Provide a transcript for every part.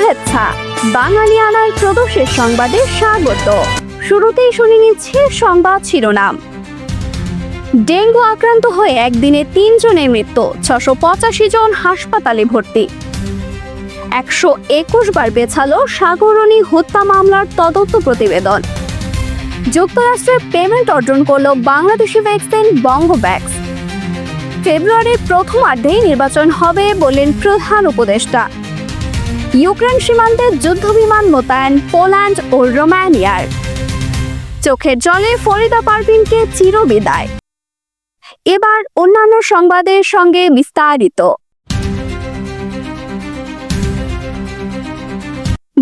শুভেচ্ছা। বাঙালিয়ানার প্রদোষের সংবাদে স্বাগত। শুরুতেই শুনে নিচ্ছে সংবাদ শিরোনাম। ডেঙ্গু আক্রান্ত হয়ে একদিনে তিনজনের মৃত্যু, ছশো পঁচাশি জন হাসপাতালে ভর্তি। একশো একুশ বার বেছালো সাগরণী হত্যা মামলার তদন্ত প্রতিবেদন। যুক্তরাষ্ট্রের পেমেন্ট অর্জন করল বাংলাদেশি ভ্যাকসিন বঙ্গব্যাক্স ফেব্রুয়ারির প্রথমার্ধেই নির্বাচন হবে বললেন প্রধান উপদেষ্টা। ইউক্রেন সীমান্তে যুদ্ধবিমান মোতায়েন, পোল্যান্ড ও রোমানিয়ার। চোখের জলে ফরিদা পারভিনকে চিরবিদায়। এবার অন্যান্য সংবাদের সঙ্গে বিস্তারিত।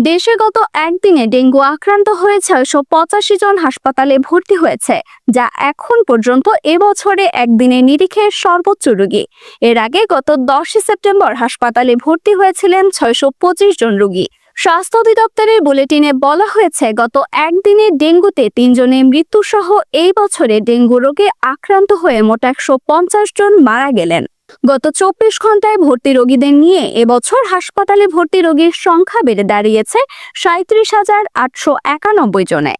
দেশে গত একদিনে ডেঙ্গু আক্রান্ত হয়ে ছয়শো পঁচাশি জন হাসপাতালে ভর্তি হয়েছে, যা এখন পর্যন্ত এবছরে একদিনে নিরিখে সর্বোচ্চ রোগী। এর আগে গত দশই সেপ্টেম্বর হাসপাতালে ভর্তি হয়েছিলেন ছয়শো পঁচিশ জন রোগী। স্বাস্থ্য অধিদপ্তরের বুলেটিনে বলা হয়েছে, গত একদিনে ডেঙ্গুতে তিনজনের মৃত্যুসহ এই বছরে ডেঙ্গু রোগে আক্রান্ত হয়ে মোট একশো পঞ্চাশ জন মারা গেলেন। গত চব্বিশ ঘন্টায় ভর্তি রোগীদের নিয়ে এবছর হাসপাতালে ভর্তি রোগীর সংখ্যা বেড়ে দাঁড়িয়েছে সাঁত্রিশ হাজার আটশো একানব্বই জনে।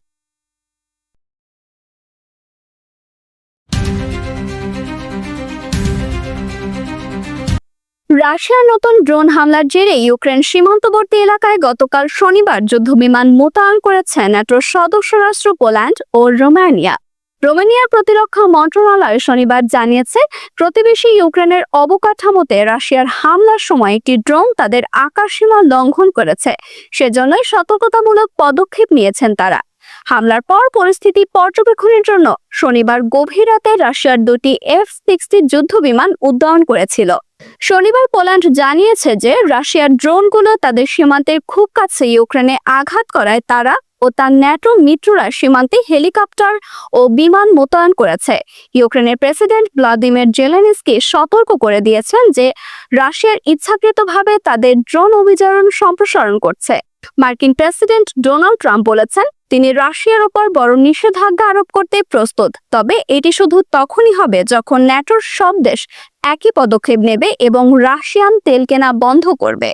রাশিয়ার নতুন ড্রোন হামলার জেরে ইউক্রেন সীমান্তবর্তী এলাকায় গতকাল শনিবার যুদ্ধবিমান মোতায়েন করেছে ন্যাটোর সদস্য রাষ্ট্র পোল্যান্ড ও রোমানিয়া। রোমানিয়ার প্রতিরক্ষা মন্ত্রণালয় শনিবার জানিয়েছে, প্রতিবেশী ইউক্রেনের অবকাঠামোতে রাশিয়ার হামলার সময় একটি ড্রোন তাদের আকাশসীমা লঙ্ঘন করেছে। সেজন্যই সতর্কতামূলক পদক্ষেপ নিয়েছেন তারা। হামলার পর পরিস্থিতি পর্যবেক্ষণের জন্য শনিবার গভীর রাতে রাশিয়ার দুটি এফ সিক্সটি যুদ্ধ বিমান উড্ডয়ন করেছিল। শনিবার পোল্যান্ড জানিয়েছে যে, রাশিয়ার ড্রোনগুলো তাদের সীমান্তের খুব কাছে ইউক্রেনে আঘাত করায় তারা তার ন্যাটো মিত্ররা সীমান্তে হেলিকপ্টার ও বিমান মোতায়েন করেছে। ইউক্রেনের প্রেসিডেন্ট ভ্লাদিমির জেলেনস্কি সতর্ক করে দিয়েছেন যে, রাশিয়ার ইচ্ছাকৃতভাবে তাদের ড্রোন অভিযান সম্প্রসারণ করছে। মার্কিন প্রেসিডেন্ট ডোনাল্ড ট্রাম্প বলেছেন, তিনি রাশিয়ার ওপর বড় নিষেধাজ্ঞা আরোপ করতে প্রস্তুত। তবে এটি শুধু তখনই হবে যখন ন্যাটোর সব দেশ একই পদক্ষেপ নেবে এবং রাশিয়ান তেল কেনা বন্ধ করবে।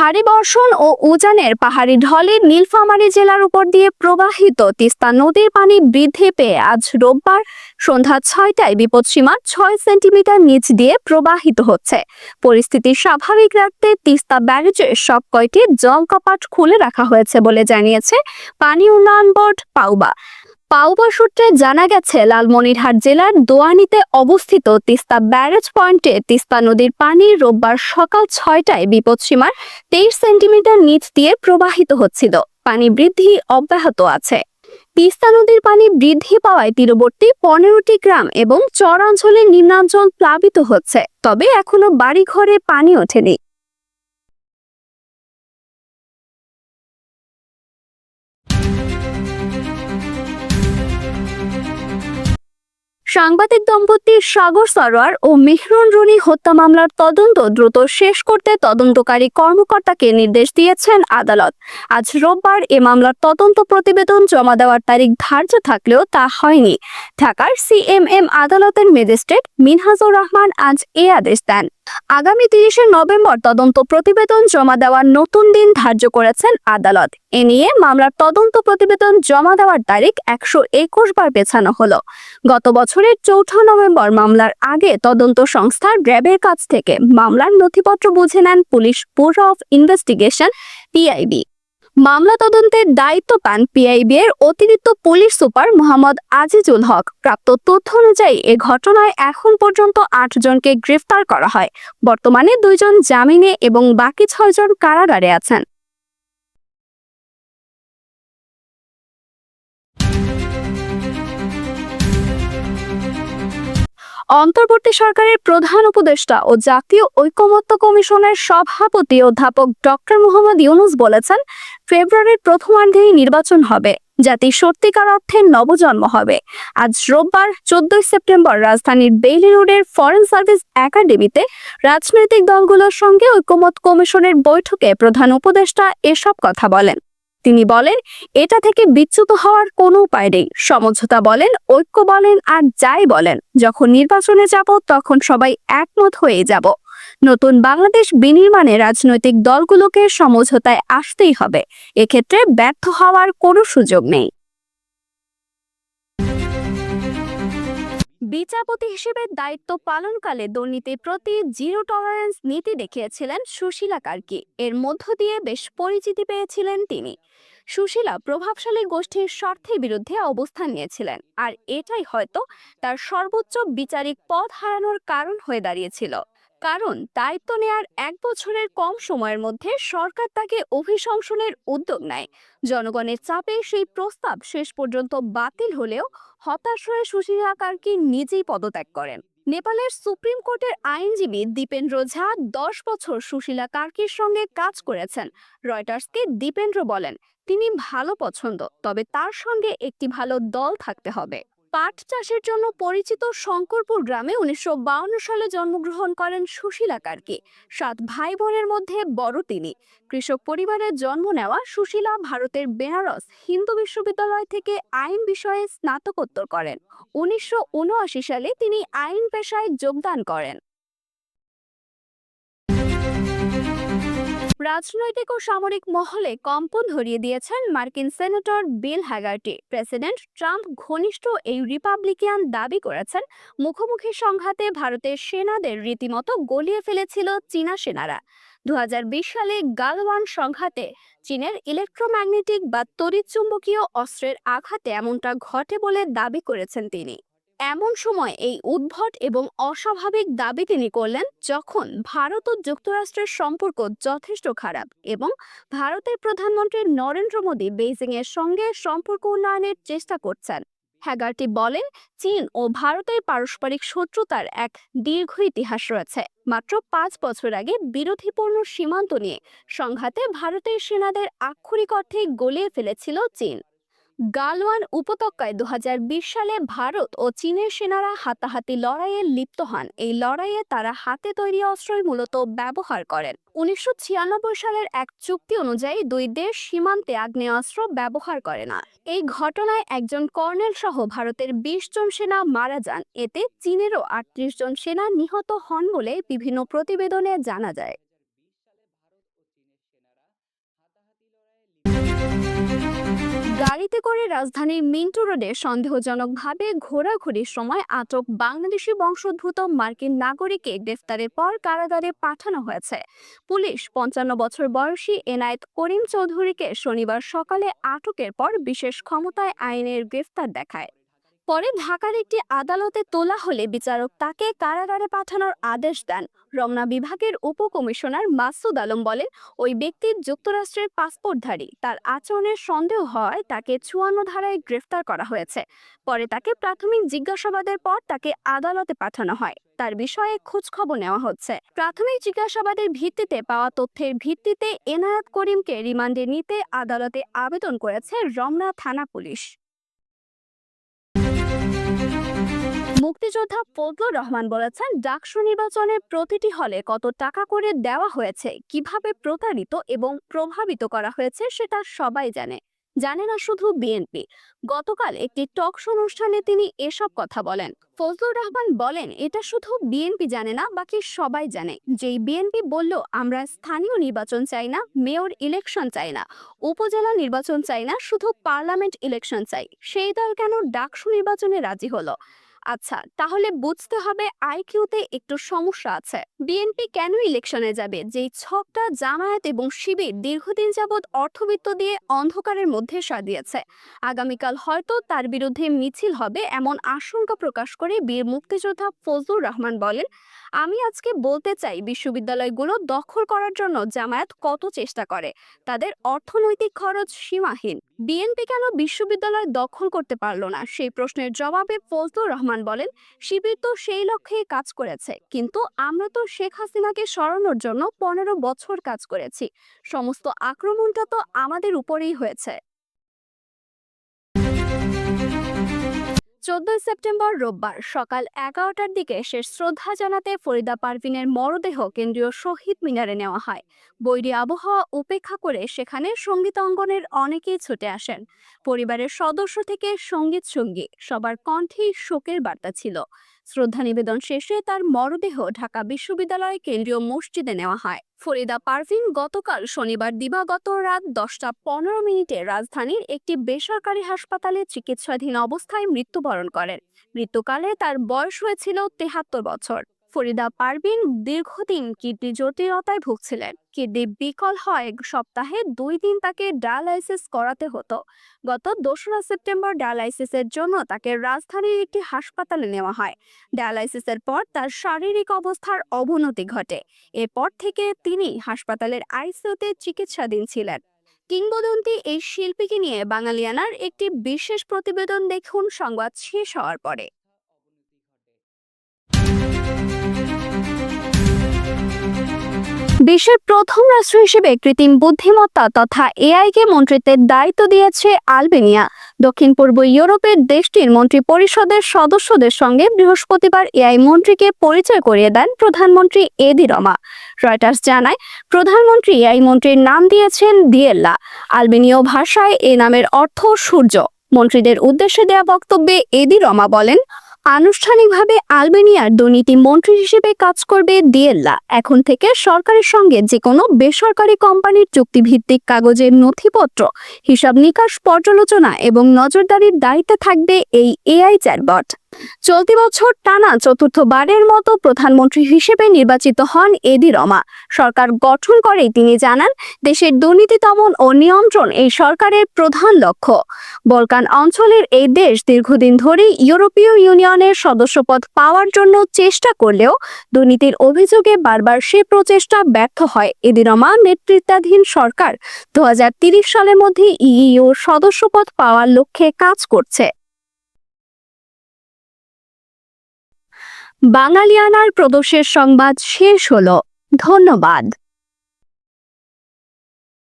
ভারী বর্ষণ ও উজানের পাহাড়ি ঢলে নীলফামারী জেলার উপর দিয়ে প্রবাহিত তিস্তা নদীর পানি বৃদ্ধি পেয়ে আজ রোববার সন্ধ্যা ছয়টায় বিপদসীমা ছয় সেন্টিমিটার নিচ দিয়ে প্রবাহিত হচ্ছে। পরিস্থিতি স্বাভাবিক রাখতে তিস্তা ব্যারেজের সব কয়টি জল কপাট খুলে রাখা হয়েছে বলে জানিয়েছে পানি উন্নয়ন বোর্ড পাউবা। পাউবা সূত্রে জানা গেছে, লালমনিরহাট জেলার দোয়ানিতে অবস্থিত তিস্তা ব্যারেজ পয়েন্টে তিস্তা নদীর পানি রোববার সকাল ছয়টায় বিপদসীমার তেইশ সেন্টিমিটার নিচ দিয়ে প্রবাহিত হচ্ছিল। পানি বৃদ্ধি অব্যাহত আছে। তিস্তা নদীর পানি বৃদ্ধি পাওয়ায় তীরবর্তী পনেরোটি গ্রাম এবং চরাঞ্চলের নিম্নাঞ্চল প্লাবিত হচ্ছে, তবে এখনও বাড়িঘরে পানি ওঠেনি। সাংবাদিক দম্পতি সাগর সরোয়ার ও মেহরুন রুনি হত্যা মামলার তদন্ত দ্রুত শেষ করতে তদন্তকারী কর্মকর্তাকে নির্দেশ দিয়েছেন আদালত। আজ রোববার এ মামলার তদন্ত প্রতিবেদন জমা দেওয়ার তারিখ ধার্য থাকলেও তা হয়নি। ঢাকার সিএমএম আদালতের ম্যাজিস্ট্রেট মিনহাজুর রহমান আজ এ আদেশ দেন। আগামী তিরিশে নভেম্বর তদন্ত প্রতিবেদন জমা দেওয়ার নতুন দিন ধার্য করেছেন আদালত। এ নিয়ে মামলার তদন্ত প্রতিবেদন জমা দেওয়ার তারিখ একশো একুশ বার পেছানো হলো। গত বছরের চৌঠা নভেম্বর মামলার আগে তদন্ত সংস্থার র্যাবের কাছ থেকে মামলার নথিপত্র বুঝে নেন police bureau of investigation PIB মামলা তদন্তের দায়িত্ব পান পিআইবি এর অতিরিক্ত পুলিশ সুপার মোহাম্মদ আজিজুল হক। প্রাপ্ত তথ্য অনুযায়ী এ ঘটনায় এখন পর্যন্ত আট জনকে গ্রেফতার করা হয়। বর্তমানে দুইজন জামিনে এবং বাকি ছয়জন কারাগারে আছেন। অন্তর্বর্তী সরকারের প্রধান উপদেষ্টা ও জাতীয় ঐকমত্য কমিশনের সভাপতি অধ্যাপক ডক্টর মোহাম্মদ ইউনুস বলেছেন, ফেব্রুয়ারির প্রথমার্ধেই নির্বাচন হবে জাতি সত্যিকার অর্থে নবজন্ম হবে। আজ রোববার, চোদ্দই সেপ্টেম্বর, রাজধানীর বেইলি রোডের ফরেন সার্ভিস একাডেমিতে রাজনৈতিক দলগুলোর সঙ্গে ঐকমত কমিশনের বৈঠকে প্রধান উপদেষ্টা এসব কথা বলেন। তিনি বলেন, এটা থেকে বিচ্যুত হওয়ার কোনো উপায় নেই। সমঝোতা বলেন, ঐক্য বলেন আর যাই বলেন। যখন নির্বাচনে যাব, তখন সবাই একমত হয়ে যাব। নতুন বাংলাদেশ বিনির্মাণে রাজনৈতিক দলগুলোকে সমঝোতায় আসতেই হবে। এক্ষেত্রে ব্যর্থ হওয়ার কোনো সুযোগ নেই। বিচারপতি হিসেবে দায়িত্ব পালনকালে দুর্নীতির প্রতি জিরো টলারেন্স নীতি দেখিয়েছিলেন সুশীলা কার্কি। এর মধ্য দিয়ে বেশ পরিচিতি পেয়েছিলেন তিনি। সুশীলা প্রভাবশালী গোষ্ঠীর স্বার্থের বিরুদ্ধে অবস্থান নিয়েছিলেন, আর এটাই হয়তো তার সর্বোচ্চ বিচারিক পদ হারানোর কারণ হয়ে দাঁড়িয়েছিল। কারণ দায়িত্ব নেয়ার এক বছরের কম সময়ের মধ্যে সরকার তাকে অভিশংসনের উদ্যোগ নেয়। জনগণের চাপে সেই প্রস্তাব শেষ পর্যন্ত বাতিল হলেও হতাশ হয়ে সুশীলা কার্কি নিজেই পদত্যাগ করেন। নেপালের সুপ্রিম কোর্টের আইনজীবী দীপেন্দ্র ঝা দশ বছর সুশীলা কার্কির সঙ্গে কাজ করেছেন। রয়টার্সকে দীপেন্দ্র বলেন, তিনি ভালো পছন্দ, তবে তার সঙ্গে একটি ভালো দল থাকতে হবে। পাট চাষের জন্য পরিচিত শঙ্করপুর গ্রামে উনিশশো সালে জন্মগ্রহণ করেন সুশীলা কার্কি। সাত ভাই বোনের মধ্যে বড় তিনি। কৃষক পরিবারে জন্ম নেওয়া সুশীলা ভারতের বেনারস হিন্দু বিশ্ববিদ্যালয় থেকে আইন বিষয়ে স্নাতকোত্তর করেন। উনিশশো উনআশি সালে তিনি আইন পেশায় যোগদান করেন। রাজনৈতিক ও সামরিক মহলে কম্পন ধরিয়ে দিয়েছেন মার্কিন senator Bill Hagerty. President Trump ঘনিষ্ঠ এই রিপাবলিকান দাবি করেছেন, মুখোমুখি সংঘাতে ভারতের সেনাদের রীতিমতো গলিয়ে ফেলেছিল চীনা সেনারা। দু হাজার বিশ সালে গালওয়ান সংঘাতে চীনের ইলেকট্রোম্যাগনেটিক বা তড়িৎচুম্বকীয় অস্ত্রের আঘাতে এমনটা ঘটে বলে দাবি করেছেন তিনি। এমন সময় এই উদ্ভট এবং অস্বাভাবিক দাবি তিনি করলেন যখন ভারত ও যুক্তরাষ্ট্রের সম্পর্ক যথেষ্ট খারাপ এবং ভারতের প্রধানমন্ত্রী নরেন্দ্র মোদী বেইজিং এর সঙ্গে সম্পর্ক উন্নয়নের চেষ্টা করছেন। হ্যাগারটি বলেন, চীন ও ভারতের পারস্পরিক শত্রুতার এক দীর্ঘ ইতিহাস রয়েছে। মাত্র পাঁচ বছর আগে বিরোধীপূর্ণ সীমান্ত নিয়ে সংঘাতে ভারতের সেনাদের আক্ষরিক অর্থে গলিয়ে ফেলেছিল চীন। গালওয়ান উপত্যকায় দু হাজার বিশ সালে ভারত ও চীনের সেনারা হাতাহাতি লড়াইয়ে লিপ্ত হন। এই লড়াইয়ে তারা হাতে তৈরি অস্ত্রই মূলত ব্যবহার করেন। উনিশশো ছিয়ানব্বই সালের এক চুক্তি অনুযায়ী দুই দেশ সীমান্তে আগ্নেয়াস্ত্র ব্যবহার করে না। এই ঘটনায় একজন কর্নেল সহ ভারতের বিশ জন সেনা মারা যান। এতে চীনেরও আটত্রিশ জন সেনা নিহত হন বলে বিভিন্ন প্রতিবেদনে জানা যায়। গাড়িতে করে রাজধানীর মিন্টু রোডে সন্দেহজনকভাবে ঘোরাঘুরির সময় আটক বাংলাদেশি বংশোদ্ভূত মার্কিন নাগরিককে গ্রেফতারের পর কারাগারে পাঠানো হয়েছে। পুলিশ পঞ্চান্ন বছর বয়সী এনায়েত করিম চৌধুরীকে শনিবার সকালে আটকের পর বিশেষ ক্ষমতায় আইনের গ্রেফতার দেখায়। পরে ঢাকার একটি আদালতে তোলা হলে বিচারক তাকে কারাগারে পাঠানোর আদেশ দেন। রমনা বিভাগের উপকমিশনার মাসুদ আলম বলেন, ওই ব্যক্তির যুক্তরাষ্ট্রের পাসপোর্টধারী। তার আচরণের সন্দেহ হওয়ায় তাকে চুয়ান্ন ধারায় গ্রেফতার করা হয়েছে। পরে তাকে প্রাথমিক জিজ্ঞাসাবাদের পর তাকে আদালতে পাঠানো হয়। তার বিষয়ে খোঁজখবর নেওয়া হচ্ছে। প্রাথমিক জিজ্ঞাসাবাদের ভিত্তিতে পাওয়া তথ্যের ভিত্তিতে এনায়েত করিমকে রিমান্ডে নিতে আদালতে আবেদন করেছে রমনা থানা পুলিশ। মুক্তিযোদ্ধা ফজলুর রহমান বলেছেন, ডাকসু নির্বাচনের প্রতিটি হলে কত টাকা করে দেওয়া হয়েছে, কীভাবে প্রতারিত এবং প্রভাবিত করা হয়েছে সেটা সবাই জানে। জানে না শুধু বিএনপি। গতকাল একটি টক শো অনুষ্ঠানে তিনি এসব কথা বলেন। ফজলুর রহমান বলেন, এটা শুধু বিএনপি জানে না, বাকি সবাই জানে। যেই বিএনপি বলল, আমরা স্থানীয় নির্বাচন চাই না, মেয়র ইলেকশন চাই না, উপজেলা নির্বাচন চাই না, শুধু পার্লামেন্ট ইলেকশন চাই। সেই দল কেন ডাকসু নির্বাচনে রাজি হলো? আচ্ছা তাহলে বুঝতে হবে আইকিউতে একটু সমস্যা আছে। বিএনপি কেন ইলেকশনে যাবে? যেই ছকটা জামায়াত এবং শিবির দীর্ঘদিন যাবৎ অর্থবিত্ত দিয়ে অন্ধকারের মধ্যে সাজিয়েছে। আগামীকাল হয়তো তার বিরুদ্ধে মিছিল হবে এমন আশঙ্কা প্রকাশ করে বীর মুক্তিযোদ্ধা ফজলুর রহমান বলেন, আমি আজকে বলতে চাই বিশ্ববিদ্যালয়গুলো দখল করার জন্য জামায়াত কত চেষ্টা করে? তাদের অর্থনৈতিক খরচ সীমাহীন। বিএনপি কেন বিশ্ববিদ্যালয় দখল করতে পারল না? সেই প্রশ্নের জবাবে ফজলুর রহমান বলেন, শিবির তো সেই লক্ষ্যে কাজ করেছে। কিন্তু আমরা তো শেখ হাসিনাকে সরানোর জন্য পনেরো বছর কাজ করেছি। সমস্ত আক্রমণটা তো আমাদের উপরেই হয়েছে। চোদ্দই সেপ্টেম্বর রোববার সকাল এগারোটার দিকে শেষ শ্রদ্ধা জানাতে ফরিদা পারভিনের মরদেহ কেন্দ্রীয় শহীদ মিনারে নেওয়া হয়। বৈরী আবহাওয়া উপেক্ষা করে সেখানে সংগীত অঙ্গনের অনেকেই ছুটে আসেন। পরিবারের সদস্য থেকে সংগীত সঙ্গী, সবার কণ্ঠেই শোকের বার্তা ছিল। শ্রদ্ধা নিবেদন শেষে তার মরদেহ ঢাকা বিশ্ববিদ্যালয় কেন্দ্রীয় মসজিদে নেওয়া হয়। ফরিদা পারভিন গতকাল শনিবার দিবাগত রাত দশটা পনেরো মিনিটে রাজধানীর একটি বেসরকারি হাসপাতালে চিকিৎসাধীন অবস্থায় মৃত্যুবরণ করেন। মৃত্যুকালে তার বয়স হয়েছিল তেহাত্তর বছর। ফরিদা পারভিন দীর্ঘদিন কিডনি জটিলতায় ভুগছিলেন। কিডনি বিকল হয় সপ্তাহে দুই দিন তাকে ডায়ালাইসিস করাতে হতো। গত দোসরা সেপ্টেম্বর ডায়ালাইসিসের জন্য তাকে রাজধানীর একটি হাসপাতালে নেওয়া হয়। ডায়ালাইসিসের পর তার শারীরিক অবস্থার অবনতি ঘটে। এরপর থেকে তিনি হাসপাতালের আইসিউতে চিকিৎসাধীন ছিলেন। কিংবদন্তি এই শিল্পীকে নিয়ে বাঙালিয়ানার একটি বিশেষ প্রতিবেদন দেখুন, সংবাদ শেষ হওয়ার পরে। বিশ্বের প্রথম রাষ্ট্র হিসেবে কৃত্রিম বুদ্ধিমত্তা তথা এআইকে মন্ত্রিত্বের দায়িত্ব দিয়েছে আলবেনিয়া। দক্ষিণ পূর্ব ইউরোপের দেশটির মন্ত্রী পরিষদের সদস্যদের সঙ্গে বৃহস্পতিবার এআই মন্ত্রীকে পরিচয় করিয়ে দেন প্রধানমন্ত্রী এদি রমা। রয়টার্স জানায়, প্রধানমন্ত্রী এআই মন্ত্রীর নাম দিয়েছেন দিয়েল্লা। আলবেনীয় ভাষায় এ নামের অর্থ সূর্য। মন্ত্রীদের উদ্দেশ্যে দেওয়া বক্তব্যে এদি রমা বলেন আনুষ্ঠানিকভাবে আলবেনিয়ার দুর্নীতি মন্ত্রী হিসেবে কাজ করবে দিয়েল্লা। এখন থেকে সরকারের সঙ্গে যে কোনো বেসরকারি কোম্পানির চুক্তিভিত্তিক কাগজের নথিপত্র, হিসাব নিকাশ পর্যালোচনা এবং নজরদারির দায়িত্বে থাকবে এই এআই চ্যাটবট। চলতি বছর টানা চতুর্থবারের মতো প্রধানমন্ত্রী হিসেবে নির্বাচিত হন এদি রমা। সরকার গঠন করেই তিনি জানান, দেশের দুর্নীতি দমন ও নিয়ন্ত্রণ এই সরকারের প্রধান লক্ষ্য। বলকান অঞ্চলের এই দেশ দীর্ঘদিন ধরেই ইউরোপীয় ইউনিয়নের সদস্যপদ পাওয়ার জন্য চেষ্টা করলেও দুর্নীতির অভিযোগে বারবার সে প্রচেষ্টা ব্যর্থ হয়। এদিরমা নেতৃত্বাধীন সরকার দু সালের মধ্যে ইইউ সদস্যপদ পাওয়ার লক্ষ্যে কাজ করছে। বাঙালিয়ানার প্রদোষের সংবাদ শেষ হলো। ধন্যবাদ।